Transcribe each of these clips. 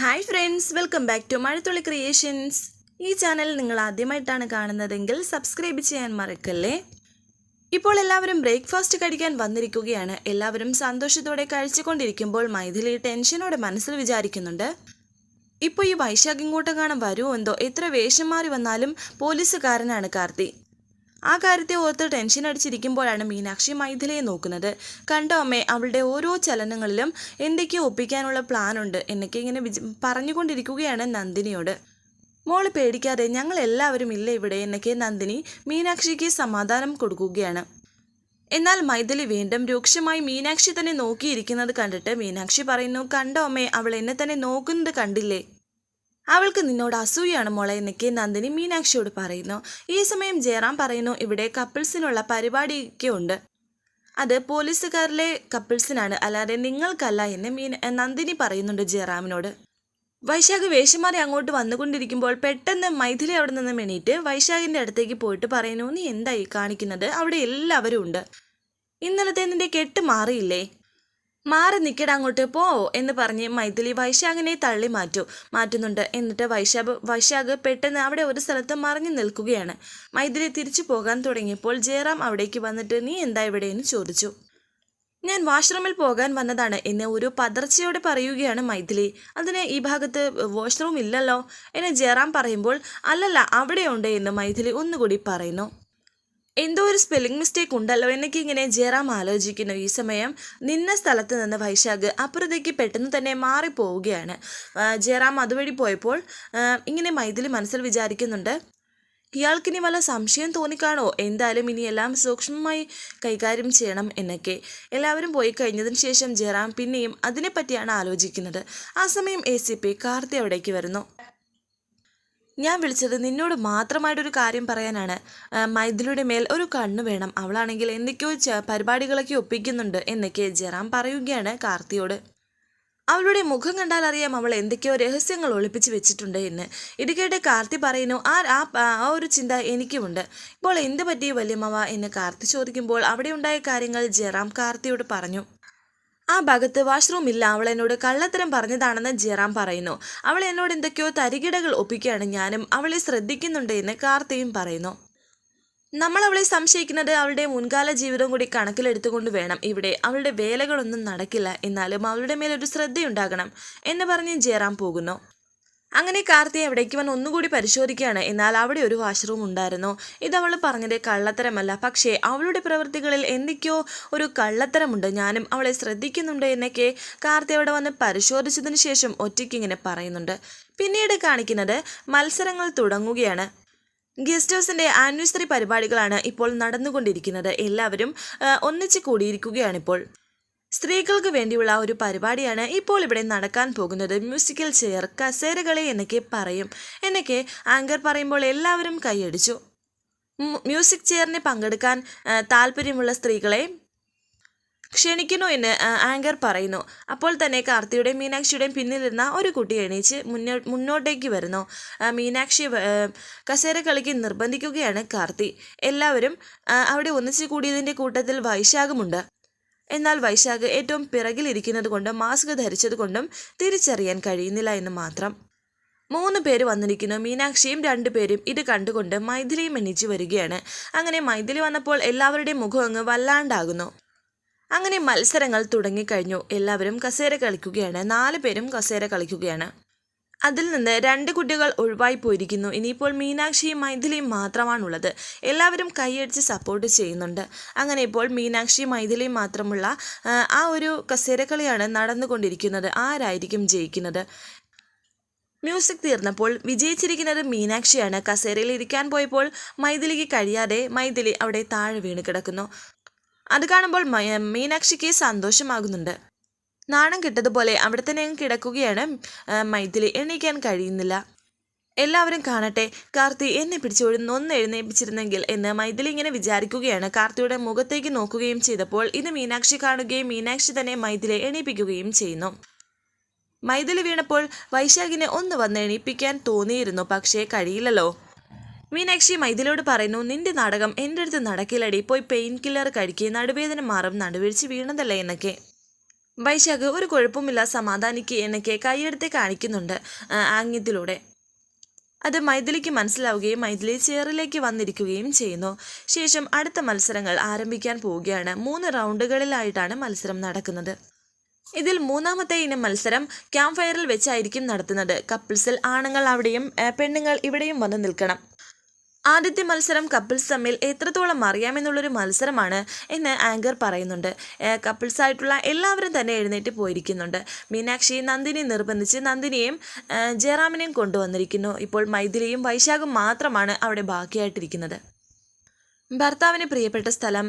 Hi friends welcome back to Mazhathulli creations ഈ channel നിങ്ങൾ ആദ്യമായിട്ടാണ് കാണുന്നതെങ്കിൽ സബ്സ്ക്രൈബ് ചെയ്യാൻ മറക്കല്ലേ? ഇപ്പോൾ എല്ലാവരും ബ്രേക്ക്ഫാസ്റ്റ് കഴിക്കാൻ വന്നിരിക്കുകയാണ്. എല്ലാവരും സന്തോഷത്തോടെ കഴിച്ചുകൊണ്ടിരിക്കുമ്പോൾ മൈഥിലി ടെൻഷനോടെ മനസ്സിൽ വിചാരിക്കുന്നുണ്ട്. ഇപ്പോൾ ഈ വൈശാഖ് ഇങ്ങോട്ട് കാണാൻ വരുമോ എന്തോ? എത്ര വേഷം മാറി വന്നാലും പോലീസുകാരനാണ് കാർത്തി. ആ കാര്യത്തെ ഓർത്ത് ടെൻഷൻ അടിച്ചിരിക്കുമ്പോഴാണ് മീനാക്ഷി മൈഥിലയെ നോക്കുന്നത്. കണ്ടോ അമ്മേ അവളുടെ ഓരോ ചലനങ്ങളിലും എന്തൊക്കെയോ ഒപ്പിക്കാനുള്ള പ്ലാനുണ്ട് എന്നൊക്കെ ഇങ്ങനെ പറഞ്ഞുകൊണ്ടിരിക്കുകയാണ് നന്ദിനിയോട്. മോൾ പേടിക്കാതെ ഞങ്ങൾ എല്ലാവരും ഇല്ല ഇവിടെ എന്നൊക്കെ നന്ദിനി മീനാക്ഷിക്ക് സമാധാനം കൊടുക്കുകയാണ്. എന്നാൽ മൈഥിലി വീണ്ടും രൂക്ഷമായി മീനാക്ഷി തന്നെ നോക്കിയിരിക്കുന്നത് കണ്ടിട്ട് മീനാക്ഷി പറയുന്നു കണ്ടോ അമ്മേ അവൾ എന്നെ തന്നെ നോക്കുന്നത് കണ്ടില്ലേ? അവൾക്ക് നിന്നോട് അസൂയാണ് മോളെ എന്നൊക്കെ നന്ദിനി മീനാക്ഷിയോട് പറയുന്നു. ഈ സമയം ജയറാം പറയുന്നു ഇവിടെ കപ്പിൾസിനുള്ള പരിപാടിയൊക്കെ ഉണ്ട്. അത് പോലീസുകാരിലെ കപ്പിൾസിനാണ്. അല്ലാതെ നിങ്ങൾക്കല്ല എന്ന് മീൻ നന്ദിനി പറയുന്നുണ്ട് ജയറാമിനോട്. വൈശാഖ് വേഷമാറി അങ്ങോട്ട് വന്നുകൊണ്ടിരിക്കുമ്പോൾ പെട്ടെന്ന് മൈഥിലി അവിടെ നിന്ന് എണീറ്റ് വൈശാഖിന്റെ അടുത്തേക്ക് പോയിട്ട് പറയുന്നു നീ എന്തായി കാണിക്കുന്നത്? അവിടെ എല്ലാവരും ഉണ്ട്. ഇന്നലത്തെ നിന്റെ കെട്ട് മാറിയില്ലേ? മാറി നിൽക്കട അങ്ങോട്ട് പോ എന്ന് പറഞ്ഞ് മൈഥിലി വൈശാഖിനെ തള്ളി മാറ്റു മാറ്റുന്നുണ്ട്. എന്നിട്ട് വൈശാഖ് വൈശാഖ് പെട്ടെന്ന് അവിടെ ഒരു സ്ഥലത്ത് മറിഞ്ഞു നിൽക്കുകയാണ്. മൈഥിലി തിരിച്ചു പോകാൻ തുടങ്ങിയപ്പോൾ ജയറാം അവിടേക്ക് വന്നിട്ട് നീ എന്താ ഇവിടെ? എന്ന് ചോദിച്ചു. ഞാൻ വാഷ്റൂമിൽ പോകാൻ വന്നതാണ് എന്നെ ഒരു പതർച്ചയോടെ പറയുകയാണ് മൈഥിലി. അതിന് ഈ ഭാഗത്ത് വാഷ്റൂം ഇല്ലല്ലോ? എന്ന് ജയറാം പറയുമ്പോൾ അല്ലല്ല അവിടെയുണ്ട് എന്ന് മൈഥിലി ഒന്നുകൂടി പറയുന്നു. എന്തോ ഒരു സ്പെല്ലിംഗ് മിസ്റ്റേക്ക് ഉണ്ടല്ലോ എന്നൊക്കെ ഇങ്ങനെ ജയറാം ആലോചിക്കുന്നു. ഈ സമയം നിന്ന സ്ഥലത്ത് നിന്ന് വൈശാഖ് അപ്പുറത്തേക്ക് പെട്ടെന്ന് തന്നെ മാറിപ്പോവുകയാണ്. ജയറാം അതുവഴി പോയപ്പോൾ ഇങ്ങനെ മൈഥിലി മനസ്സിൽ വിചാരിക്കുന്നുണ്ട് ഇയാൾക്കിനി വല്ല സംശയം തോന്നിക്കാണോ? എന്തായാലും എല്ലാം സൂക്ഷ്മമായി കൈകാര്യം ചെയ്യണം എന്നൊക്കെ. എല്ലാവരും പോയി കഴിഞ്ഞതിന് ശേഷം ജയറാം പിന്നെയും അതിനെപ്പറ്റിയാണ് ആലോചിക്കുന്നത്. ആ സമയം എ സി പി കാർത്തി അവിടേക്ക് വരുന്നു. ഞാൻ വിളിച്ചത് നിന്നോട് മാത്രമായിട്ടൊരു കാര്യം പറയാനാണ്. മൈഥിലിയുടെ മേൽ ഒരു കണ്ണ് വേണം. അവളാണെങ്കിൽ എന്തൊക്കെയോ പരിപാടികളൊക്കെ ഒപ്പിക്കുന്നുണ്ട് എന്നൊക്കെ ജയറാം പറയുകയാണ് കാർത്തിയോട്. അവളുടെ മുഖം കണ്ടാൽ അറിയാം അവൾ എന്തൊക്കെയോ രഹസ്യങ്ങൾ ഒളിപ്പിച്ച് വെച്ചിട്ടുണ്ട് എന്ന്. ഇത് കേട്ട് കാർത്തി പറയുന്നു ആ ആ ഒരു ചിന്ത എനിക്കുമുണ്ട്. ഇപ്പോൾ എന്ത് പറ്റി വല്യമ്മവ? എന്ന് കാർത്തി ചോദിക്കുമ്പോൾ അവിടെ ഉണ്ടായ കാര്യങ്ങൾ ജയറാം കാർത്തിയോട് പറഞ്ഞു. ആ ഭാഗത്ത് വാഷ്റൂം ഇല്ല. അവൾ എന്നോട് കള്ളത്തരം പറഞ്ഞതാണെന്ന് ജയറാം പറയുന്നു. അവൾ എന്നോട് എന്തൊക്കെയോ തരികിടകൾ ഒപ്പിക്കുകയാണ്. ഞാനും അവളെ ശ്രദ്ധിക്കുന്നുണ്ട് എന്ന് കാർത്തിയും പറയുന്നു. നമ്മൾ അവളെ സംശയിക്കുന്നത് അവളുടെ മുൻകാല ജീവിതം കൂടി കണക്കിലെടുത്തുകൊണ്ട് വേണം. ഇവിടെ അവളുടെ വേലകളൊന്നും നടക്കില്ല. എന്നാലും അവളുടെ മേലൊരു ശ്രദ്ധയുണ്ടാകണം എന്ന് പറഞ്ഞ് ജയറാം പോകുന്നു. അങ്ങനെ കാർത്തി അവിടേക്ക് വന്ന് ഒന്നുകൂടി പരിശോധിക്കുകയാണ്. എന്നാൽ അവിടെ ഒരു വാഷ്റൂം ഉണ്ടായിരുന്നു. ഇത് അവൾ പറഞ്ഞത് കള്ളത്തരമല്ല. പക്ഷേ അവളുടെ പ്രവൃത്തികളിൽ എന്തൊക്കെയോ ഒരു കള്ളത്തരമുണ്ട്. ഞാനും അവളെ ശ്രദ്ധിക്കുന്നുണ്ട് എന്നൊക്കെ കാർത്തി അവിടെ വന്ന് പരിശോധിച്ചതിന് ശേഷം ഒറ്റയ്ക്ക് ഇങ്ങനെ പറയുന്നുണ്ട്. പിന്നീട് കാണിക്കുന്നത് മത്സരങ്ങൾ തുടങ്ങുകയാണ്. ഗസ്റ്റ് ഹൗസിന്റെ ആനിവേഴ്സറി പരിപാടികളാണ് ഇപ്പോൾ നടന്നുകൊണ്ടിരിക്കുന്നത്. എല്ലാവരും ഒന്നിച്ച് കൂടിയിരിക്കുകയാണിപ്പോൾ സ്ത്രീകൾക്ക് വേണ്ടിയുള്ള ഒരു പരിപാടിയാണ് ഇപ്പോൾ ഇവിടെ നടക്കാൻ പോകുന്നത്. മ്യൂസിക്കൽ ചെയർ കസേരകളെ എന്നൊക്കെ പറയും. എന്നൊക്കെ ആങ്കർ പറയുമ്പോൾ എല്ലാവരും കൈയടിച്ചു. മ്യൂസിക് ചെയറിന് പങ്കെടുക്കാൻ താല്പര്യമുള്ള സ്ത്രീകളെ ക്ഷണിക്കുന്നു എന്ന് ആങ്കർ പറയുന്നു. അപ്പോൾ തന്നെ കാർത്തിയുടെയും മീനാക്ഷിയുടെയും പിന്നിലിരുന്ന ഒരു കുട്ടി എണീച്ച് മുന്നോ മുന്നോട്ടേക്ക് വരുന്നു. മീനാക്ഷി കസേര കളിക്ക് നിർബന്ധിക്കുകയാണ് കാർത്തി. എല്ലാവരും അവിടെ ഒന്നിച്ചു കൂടിയതിന്റെ കൂട്ടത്തിൽ വൈശാഖമുണ്ട്. എന്നാൽ വൈശാഖ് ഏറ്റവും പിറകിലിരിക്കുന്നത് കൊണ്ടും മാസ്ക് ധരിച്ചത് കൊണ്ടും തിരിച്ചറിയാൻ കഴിയുന്നില്ല എന്ന് മാത്രം. മൂന്ന് പേര് വന്നിരിക്കുന്നു. മീനാക്ഷിയും രണ്ടുപേരും ഇത് കണ്ടുകൊണ്ട് മൈഥിലിയും എണീച്ചു വരികയാണ്. അങ്ങനെ മൈഥിലി വന്നപ്പോൾ എല്ലാവരുടെയും മുഖം അങ്ങ് വല്ലാണ്ടാകുന്നു. അങ്ങനെ മത്സരങ്ങൾ തുടങ്ങിക്കഴിഞ്ഞു. എല്ലാവരും കസേര കളിക്കുകയാണ്. നാല് പേരും കസേര കളിക്കുകയാണ്. അതിൽ നിന്ന് രണ്ട് കുട്ടികൾ ഒഴിവായി പോയിരിക്കുന്നു. ഇനിയിപ്പോൾ മീനാക്ഷിയും മൈഥിലിയും മാത്രമാണുള്ളത്. എല്ലാവരും കൈയടിച്ച് സപ്പോർട്ട് ചെയ്യുന്നുണ്ട്. അങ്ങനെ ഇപ്പോൾ മീനാക്ഷിയും മൈഥിലിയും മാത്രമുള്ള ആ, ഒരു കസേരക്കളിയാണ് നടന്നുകൊണ്ടിരിക്കുന്നത്. ആരായിരിക്കും ജയിക്കുന്നത്? മ്യൂസിക് തീർന്നപ്പോൾ വിജയിച്ചിരിക്കുന്നത് മീനാക്ഷിയാണ്. കസേരയിൽ ഇരിക്കാൻ പോയപ്പോൾ മൈഥിലിക്ക് കഴിയാതെ മൈഥിലി അവിടെ താഴെ വീണ് കിടക്കുന്നു. അത് കാണുമ്പോൾ മീനാക്ഷിക്ക് സന്തോഷമാകുന്നുണ്ട്. നാണം കിട്ടതുപോലെ അവിടെ തന്നെ കിടക്കുകയാണ്. മൈഥിലി എണീക്കാൻ കഴിയുന്നില്ല. എല്ലാവരും കാണട്ടെ കാർത്തി എന്നെ പിടിച്ചോടി ഒന്ന് എഴുന്നേപ്പിച്ചിരുന്നെങ്കിൽ എന്ന് മൈഥിലി ഇങ്ങനെ വിചാരിക്കുകയാണ്. കാർത്തിയുടെ മുഖത്തേക്ക് നോക്കുകയും ചെയ്തപ്പോൾ ഇത് മീനാക്ഷി കാണുകയും മീനാക്ഷി തന്നെ മൈഥിലെ എണീപ്പിക്കുകയും ചെയ്യുന്നു. മൈഥിലി വീണപ്പോൾ വൈശാഖിനെ ഒന്ന് വന്ന് എണീപ്പിക്കാൻ തോന്നിയിരുന്നു പക്ഷേ കഴിയില്ലല്ലോ. മീനാക്ഷി മൈഥിലോട് പറയുന്നു നിന്റെ നാടകം എന്റെ അടുത്ത് നടക്കില്ലടി. പോയി പെയിൻ കില്ലർ കഴിക്കുക നടുവേദന മാറും. നടുവീഴ്ച വീണതല്ലേ എന്നൊക്കെ. വൈശാഖ് ഒരു കുഴപ്പമില്ല സമാധാനിക്ക് എന്നൊക്കെ കൈയെടുത്ത് കാണിക്കുന്നുണ്ട് ആംഗ്യത്തിലൂടെ. അത് മൈഥിലിക്ക് മനസ്സിലാവുകയും മൈഥിലി ചേറിലേക്ക് വന്നിരിക്കുകയും ചെയ്യുന്നു. ശേഷം അടുത്ത മത്സരങ്ങൾ ആരംഭിക്കാൻ പോവുകയാണ്. മൂന്ന് റൗണ്ടുകളിലായിട്ടാണ് മത്സരം നടക്കുന്നത്. ഇതിൽ മൂന്നാമത്തെ ഇനം മത്സരം ക്യാമ്പ് ഫയറിൽ വെച്ചായിരിക്കും നടത്തുന്നത്. കപ്പിൾസിൽ ആണുങ്ങൾ അവിടെയും പെണ്ണുങ്ങൾ ഇവിടെയും വന്ന് നിൽക്കണം. ആദ്യത്തെ മത്സരം കപ്പിൾസ് തമ്മിൽ എത്രത്തോളം അറിയാമെന്നുള്ളൊരു മത്സരമാണ് എന്ന് ആങ്കർ പറയുന്നുണ്ട്. കപ്പിൾസ് ആയിട്ടുള്ള എല്ലാവരും തന്നെ എഴുന്നേറ്റ് പോയിരിക്കുന്നുണ്ട്. മീനാക്ഷി നന്ദിനി നിർബന്ധിച്ച് നന്ദിനിയും ജയറാമിനെയും കൊണ്ടുവന്നിരിക്കുന്നു. ഇപ്പോൾ മൈഥിലിയും വൈശാഖും മാത്രമാണ് അവിടെ ബാക്കിയായിട്ടിരിക്കുന്നത്. ഭർത്താവിന് പ്രിയപ്പെട്ട സ്ഥലം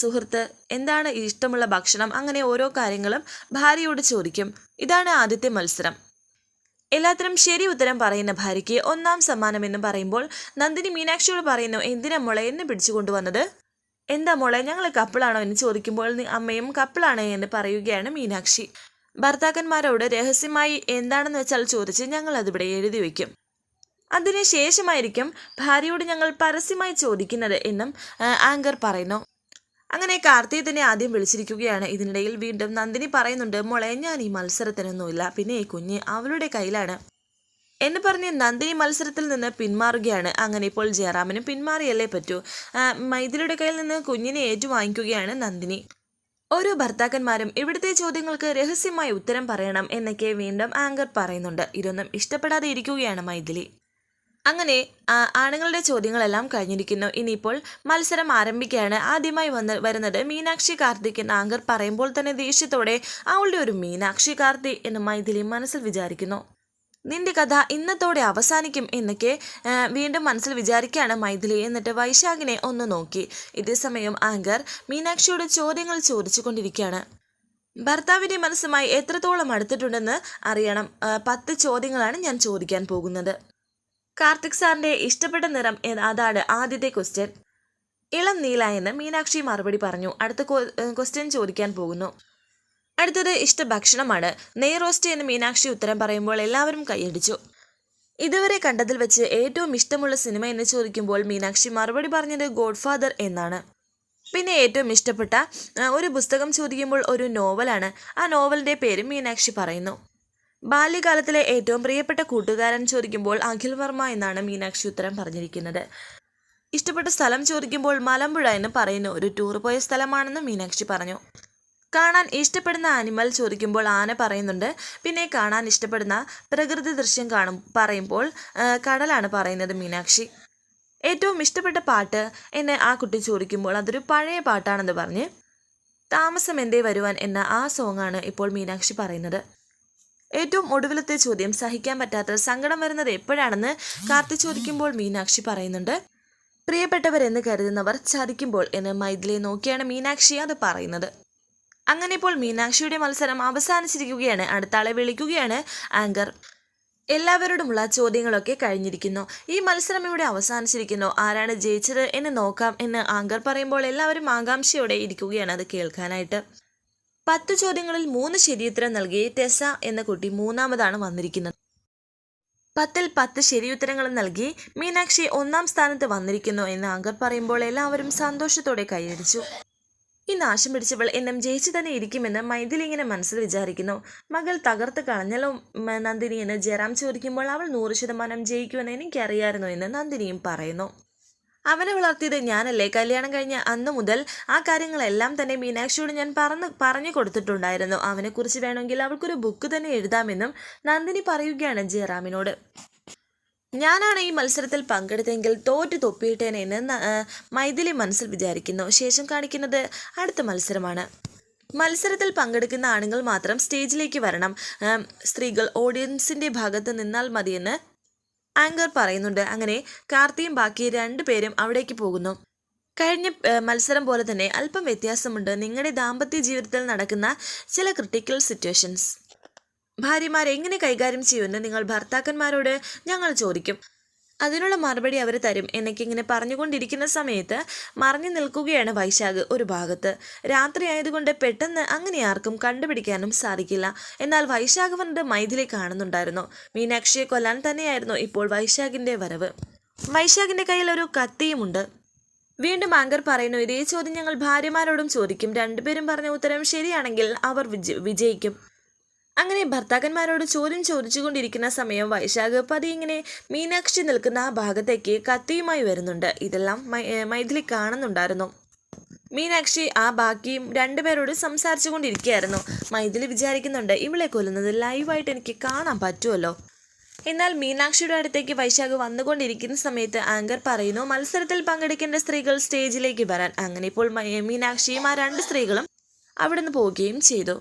സുഹൃത്ത് എന്താണ് ഇഷ്ടമുള്ള ഭക്ഷണം? അങ്ങനെ ഓരോ കാര്യങ്ങളും ഭാര്യയോട് ചോദിക്കും. ഇതാണ് ആദ്യത്തെ മത്സരം. എല്ലാത്തിനും ശരി ഉത്തരം പറയുന്ന ഭാര്യയ്ക്ക് ഒന്നാം സമ്മാനം എന്ന് പറയുമ്പോൾ നന്ദിനി മീനാക്ഷിയോട് പറയുന്നു എന്തിനാ മോളെ എന്നെ പിടിച്ചു കൊണ്ടുവന്നത്? എന്താ മോളെ ഞങ്ങൾ കപ്പിളാണോ? എന്ന് ചോദിക്കുമ്പോൾ അമ്മയും കപ്പിളാണ് എന്ന് പറയുകയാണ് മീനാക്ഷി. ഭർത്താക്കന്മാരോട് രഹസ്യമായി എന്താണെന്ന് വെച്ചാൽ ചോദിച്ച് ഞങ്ങൾ അതിവിടെ എഴുതി വയ്ക്കും. അതിനുശേഷമായിരിക്കും ഭാര്യയോട് ഞങ്ങൾ പരസ്യമായി ചോദിക്കുന്നത് എന്നും ആങ്കർ പറയുന്നു. അങ്ങനെ കാർത്തിയെ തന്നെ ആദ്യം വിളിച്ചിരിക്കുകയാണ്. ഇതിനിടയിൽ വീണ്ടും നന്ദിനി പറയുന്നുണ്ട് മോളെ ഞാൻ ഈ മത്സരത്തിനൊന്നുമില്ല. പിന്നെ ഈ കുഞ്ഞ് അവളുടെ കയ്യിലാണ്. എന്ന് പറഞ്ഞ് നന്ദിനി മത്സരത്തിൽ നിന്ന് പിന്മാറുകയാണ്. അങ്ങനെ ഇപ്പോൾ ജയറാമിനും പിന്മാറിയല്ലേ പറ്റൂ. മൈഥിലിയുടെ കയ്യിൽ നിന്ന് കുഞ്ഞിനെ ഏറ്റുവാങ്ങിക്കുകയാണ് നന്ദിനി. ഓരോ ഭർത്താക്കന്മാരും ഇവിടുത്തെ ചോദ്യങ്ങൾക്ക് രഹസ്യമായി ഉത്തരം പറയണം എന്നൊക്കെ വീണ്ടും ആങ്കർ പറയുന്നുണ്ട്. ഇതൊന്നും ഇഷ്ടപ്പെടാതെ ഇരിക്കുകയാണ് മൈഥിലി. അങ്ങനെ ആണുങ്ങളുടെ ചോദ്യങ്ങളെല്ലാം കഴിഞ്ഞിരിക്കുന്നു. ഇനിയിപ്പോൾ മത്സരം ആരംഭിക്കുകയാണ്. ആദ്യമായി വന്ന് വരുന്നത് മീനാക്ഷി കാർത്തിക് എന്ന് ആങ്കർ പറയുമ്പോൾ തന്നെ ദേഷ്യത്തോടെ അവളുടെ ഒരു മീനാക്ഷി കാർത്തി എന്ന് മൈഥിലി മനസ്സിൽ വിചാരിക്കുന്നു. നിന്റെ കഥ ഇന്നത്തോടെ അവസാനിക്കും എന്നൊക്കെ വീണ്ടും മനസ്സിൽ വിചാരിക്കുകയാണ് മൈഥിലി. എന്നിട്ട് വൈശാഖിനെ ഒന്ന് നോക്കി. ഇതേസമയം ആങ്കർ മീനാക്ഷിയോട് ചോദ്യങ്ങൾ ചോദിച്ചുകൊണ്ടിരിക്കുകയാണ്. ഭർത്താവിന്റെ മനസ്സുമായി എത്രത്തോളം അടുത്തിട്ടുണ്ടെന്ന് അറിയണം. പത്ത് ചോദ്യങ്ങളാണ് ഞാൻ ചോദിക്കാൻ പോകുന്നത്. കാർത്തിക് സാറിന്റെ ഇഷ്ടപ്പെട്ട നിറം? അതാണ് ആദ്യത്തെ ക്വസ്റ്റ്യൻ ഇളം നീല എന്ന് മീനാക്ഷി മറുപടി പറഞ്ഞു. അടുത്ത ക്വസ്റ്റ്യൻ ചോദിക്കാൻ പോകുന്നു. അടുത്തത് ഇഷ്ട ഭക്ഷണമാണ്. നെയ് റോസ്റ്റ് എന്ന് മീനാക്ഷി ഉത്തരം പറയുമ്പോൾ എല്ലാവരും കൈയടിച്ചു. ഇതുവരെ കണ്ടതിൽ വെച്ച് ഏറ്റവും ഇഷ്ടമുള്ള സിനിമ എന്ന് ചോദിക്കുമ്പോൾ മീനാക്ഷി മറുപടി പറഞ്ഞത് ഗോഡ്ഫാദർ എന്നാണ്. പിന്നെ ഏറ്റവും ഇഷ്ടപ്പെട്ട ഒരു പുസ്തകം ചോദിക്കുമ്പോൾ ഒരു നോവലാണ് ആ നോവലിന്റെ പേര് മീനാക്ഷി പറയുന്നു. ബാല്യകാലത്തിലെ ഏറ്റവും പ്രിയപ്പെട്ട കൂട്ടുകാരൻ ചോദിക്കുമ്പോൾ അഖിൽ വർമ്മ എന്നാണ് മീനാക്ഷി ഉത്തരം പറഞ്ഞിരിക്കുന്നത്. ഇഷ്ടപ്പെട്ട സ്ഥലം ചോദിക്കുമ്പോൾ മലമ്പുഴ എന്ന് പറയുന്ന ഒരു ടൂർ പോയ സ്ഥലമാണെന്ന് മീനാക്ഷി പറഞ്ഞു. കാണാൻ ഇഷ്ടപ്പെടുന്ന ആനിമൽ ചോദിക്കുമ്പോൾ ആന പറയുന്നുണ്ട്. പിന്നെ കാണാൻ ഇഷ്ടപ്പെടുന്ന പ്രകൃതി ദൃശ്യം കാണും പറയുമ്പോൾ കടലാണ് പറയുന്നത് മീനാക്ഷി. ഏറ്റവും ഇഷ്ടപ്പെട്ട പാട്ട് എന്നെ ആ കുട്ടി ചോദിക്കുമ്പോൾ അതൊരു പഴയ പാട്ടാണെന്ന് പറഞ്ഞ് താമസം എന്തേ വരുവാൻ എന്ന ആ സോങ്ങാണ് ഇപ്പോൾ മീനാക്ഷി പറയുന്നത്. ഏറ്റവും ഒടുവിലത്തെ ചോദ്യം സഹിക്കാൻ പറ്റാത്ത സങ്കടം വരുന്നത് എപ്പോഴാണെന്ന് കാർത്തി ചോദിക്കുമ്പോൾ മീനാക്ഷി പറയുന്നുണ്ട്. പ്രിയപ്പെട്ടവരെന്ന് കരുതുന്നവർ ചതിക്കുമ്പോൾ എന്ന് മൈഥിലിയെ നോക്കിയാണ് മീനാക്ഷി അത് പറയുന്നത്. അങ്ങനെ ഇപ്പോൾ മീനാക്ഷിയുടെ മത്സരം അവസാനിച്ചിരിക്കുകയാണ്. അടുത്ത ആളെ വിളിക്കുകയാണ് ആങ്കർ. എല്ലാവരോടുമുള്ള ചോദ്യങ്ങളൊക്കെ കഴിഞ്ഞിരിക്കുന്നു. ഈ മത്സരം ഇവിടെ അവസാനിച്ചിരിക്കുന്നു. ആരാണ് ജയിച്ചത് എന്ന് നോക്കാം എന്ന് ആങ്കർ പറയുമ്പോൾ എല്ലാവരും ആകാംക്ഷയോടെ ഇരിക്കുകയാണ്. അത് കേൾക്കാനായിട്ട്. പത്ത് ചോദ്യങ്ങളിൽ മൂന്ന് ശരിയുത്തരം നൽകി ടെസ എന്ന കുട്ടി മൂന്നാമതാണ് വന്നിരിക്കുന്നത്. പത്തിൽ പത്ത് ശരിയുത്തരങ്ങൾ നൽകി മീനാക്ഷി ഒന്നാം സ്ഥാനത്ത് വന്നിരിക്കുന്നു എന്ന് അങ്കർ പറയുമ്പോൾ എല്ലാവരും സന്തോഷത്തോടെ കൈയടിച്ചു. ഈ നാശം പിടിച്ചവൾ എന്നും ജയിച്ചു തന്നെ ഇരിക്കുമെന്ന് മൈഥിലി ഇങ്ങനെ മനസ്സിൽ വിചാരിക്കുന്നു. മകൾ തകർത്ത് കളഞ്ഞല്ലോ നന്ദിനി എന്ന് ജയറാം ചോദിക്കുമ്പോൾ അവൾ നൂറ് ശതമാനം ജയിക്കുമെന്ന് എനിക്കറിയായിരുന്നു എന്ന് നന്ദിനിയും പറയുന്നു. അവനെ വളർത്തിയത് ഞാനല്ലേ. കല്യാണം കഴിഞ്ഞ അന്ന് മുതൽ ആ കാര്യങ്ങളെല്ലാം തന്നെ മീനാക്ഷിയോട് ഞാൻ പറഞ്ഞു പറഞ്ഞു കൊടുത്തിട്ടുണ്ടായിരുന്നു. അവനെക്കുറിച്ച് വേണമെങ്കിൽ അവൾക്കൊരു ബുക്ക് തന്നെ എഴുതാമെന്നും നന്ദിനി പറയുകയാണ് ജയറാമിനോട്. ഞാനാണ് ഈ മത്സരത്തിൽ പങ്കെടുത്തെങ്കിൽ തോറ്റു തൊപ്പിയിട്ടേനെ എന്ന് മൈഥിലി മനസ്സിൽ വിചാരിക്കുന്നു. ശേഷം കാണിക്കുന്നത് അടുത്ത മത്സരമാണ്. മത്സരത്തിൽ പങ്കെടുക്കുന്ന ആണുങ്ങൾ മാത്രം സ്റ്റേജിലേക്ക് വരണം. സ്ത്രീകൾ ഓഡിയൻസിന്റെ ഭാഗത്ത് നിന്നാൽ മതിയെന്ന് ആങ്കർ പറയുന്നുണ്ട് അങ്ങനെ കാർത്തിയും ബാക്കി രണ്ടു പേരും അവിടേക്ക് പോകുന്നു. കഴിഞ്ഞ മത്സരം പോലെ തന്നെ അല്പം വ്യത്യാസമുണ്ട്. നിങ്ങളുടെ ദാമ്പത്യ ജീവിതത്തിൽ നടക്കുന്ന ചില ക്രിട്ടിക്കൽ സിറ്റുവേഷൻസ് ഭാര്യമാരെ എങ്ങനെ കൈകാര്യം ചെയ്യുമെന്ന് നിങ്ങൾ ഭർത്താക്കന്മാരോട് ഞങ്ങൾ ചോദിക്കും. അതിനുള്ള മറുപടി അവർ തരും എന്നൊക്കെ ഇങ്ങനെ പറഞ്ഞുകൊണ്ടിരിക്കുന്ന സമയത്ത് മറിഞ്ഞു നിൽക്കുകയാണ് വൈശാഖ് ഒരു ഭാഗത്ത്. രാത്രി ആയതുകൊണ്ട് പെട്ടെന്ന് അങ്ങനെ ആർക്കും കണ്ടുപിടിക്കാനും സാധിക്കില്ല. എന്നാൽ വൈശാഖ് വന്നത് മൈഥിലി കാണുന്നുണ്ടായിരുന്നു. മീനാക്ഷിയെ കൊല്ലാൻ തന്നെയായിരുന്നു ഇപ്പോൾ വൈശാഖിന്റെ വരവ്. വൈശാഖിന്റെ കയ്യിൽ ഒരു കത്തിയുമുണ്ട്. വീണ്ടും ആങ്കർ പറയുന്നു ഇതേ ചോദ്യം ഞങ്ങൾ ഭാര്യമാരോടും ചോദിക്കും. രണ്ടുപേരും പറഞ്ഞ ഉത്തരം ശരിയാണെങ്കിൽ അവർ വിജയിക്കും. അങ്ങനെ ഭർത്താക്കന്മാരോട് ചോദ്യം ചോദിച്ചുകൊണ്ടിരിക്കുന്ന സമയം വൈശാഖ് പതി ഇങ്ങനെ മീനാക്ഷി നിൽക്കുന്ന ആ ഭാഗത്തേക്ക് കത്തിയുമായി വരുന്നുണ്ട്. ഇതെല്ലാം മൈഥിലി കാണുന്നുണ്ടായിരുന്നു മീനാക്ഷി ആ ബാക്കിയും രണ്ടുപേരോട് സംസാരിച്ചു കൊണ്ടിരിക്കുകയായിരുന്നു മൈഥിലി വിചാരിക്കുന്നുണ്ട് ഇവളെ കൊല്ലുന്നത് ലൈവായിട്ട് എനിക്ക് കാണാൻ പറ്റുമല്ലോ? എന്നാൽ മീനാക്ഷിയുടെ അടുത്തേക്ക് വൈശാഖ് വന്നുകൊണ്ടിരിക്കുന്ന സമയത്ത് ആങ്കർ പറയുന്നു മത്സരത്തിൽ പങ്കെടുക്കേണ്ട സ്ത്രീകൾ സ്റ്റേജിലേക്ക് വരാൻ. അങ്ങനെ ഇപ്പോൾ മീനാക്ഷിയും ആ രണ്ട് സ്ത്രീകളും അവിടുന്ന് പോവുകയും ചെയ്തു.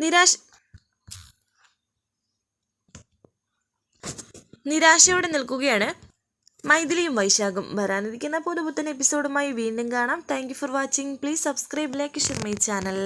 നിരാശ നിരാശയോടെ നിൽക്കുകയാണ് മൈഥിലിയും വൈശാഖും. വരാനിരിക്കുന്ന പുതുപുത്തൻ എപ്പിസോഡുമായി വീണ്ടും കാണാം. Thank for watching please subscribe like share my channel